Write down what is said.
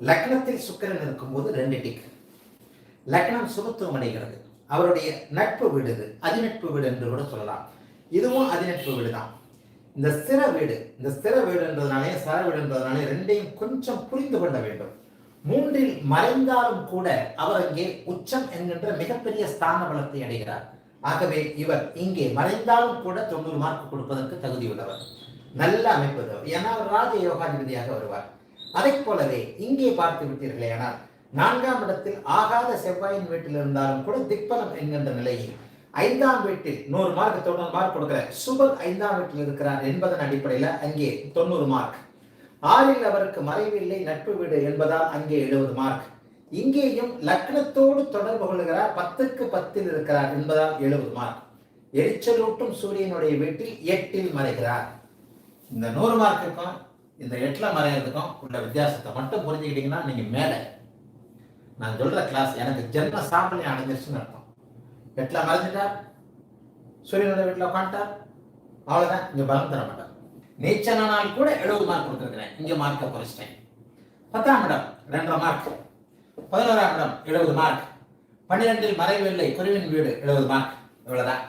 லக்னத்தில் சுக்கரன் இருக்கும்போது ரெண்டு டிக் லக்னம் சுபத்துவம் அடைகிறது அவருடைய நட்பு வீடு இது அதிநட்பு வீடு என்று கூட சொல்லலாம். இதுவும் அதிநட்பு வீடு தான் இந்த ஸ்திர வீடு இந்த ஸ்திர வீடுன்றதுனாலே சர வீடுன்றதுனாலே ரெண்டையும் கொஞ்சம் புரிந்து கொள்ள வேண்டும். மூன்றில் மறைந்தாலும் கூட அவர் அங்கே உச்சம் என்கின்ற மிகப்பெரிய ஸ்தான பலத்தை அடைகிறார். ஆகவே இவர் இங்கே மறைந்தாலும் கூட தொண்ணூறு மார்க் கொடுப்பதற்கு தகுதியுள்ளவர். நல்ல அமைப்பு. ஏன்னா அவர் ராஜ யோகாதிபதியாக வருவார். அதைப் போலவே இங்கே பார்த்து விட்டீர்களே ஆனால் நான்காம் இடத்தில் ஆகாத செவ்வாயின் வீட்டில் இருந்தாலும் கூட திக்பலம் என்கின்ற நிலையில் ஐந்தாம் வீட்டில் நூறு மார்க் தொண்ணூறு மார்க் கொடுக்கிற சுபர் ஐந்தாம் வீட்டில் இருக்கிறார் என்பதன் அடிப்படையில் அங்கே தொண்ணூறு மார்க் ஆறில் அவருக்கு மறைவில்லை நட்பு வீடு என்பதால் அங்கே எழுபது மார்க் இங்கேயும் லக்னத்தோடு தொடர்பு கொள்கிறார் பத்துக்கு பத்தில் இருக்கிறார் என்பதால் எழுபது மார்க் எரிச்சலூட்டும் சூரியனுடைய வீட்டில் எட்டில் மறைகிறார். இந்த நூறு மார்க்குக்கும் இந்த எட்டில் மறைகிறதுக்கும் உள்ள வித்தியாசத்தை மட்டும் புரிஞ்சுக்கிட்டீங்கன்னா நீங்கள் மேலே. நான் சொல்கிற கிளாஸ் எனக்கு ஜென்ம சாம்பலியம் அடைஞ்சிருச்சுன்னு அர்த்தம். எட்டில் மறைஞ்சிட்டா சூரியனோட வீட்டில் உட்காந்துட்டா அவ்வளோதான் இங்கே பலம் தர மாட்டார். நீச்சனானால் கூட எழுபது மார்க் கொடுத்துருக்குறேன். இங்கே மார்க்கை குறைச்சிட்டேன். பத்தாம் இடம் ரெண்டரை மார்க் பதினோராம் இடம் எழுபது மார்க் பன்னிரெண்டில் மறைவில்லை குருவின் வீடு எழுபது மார்க் இவ்வளோதான்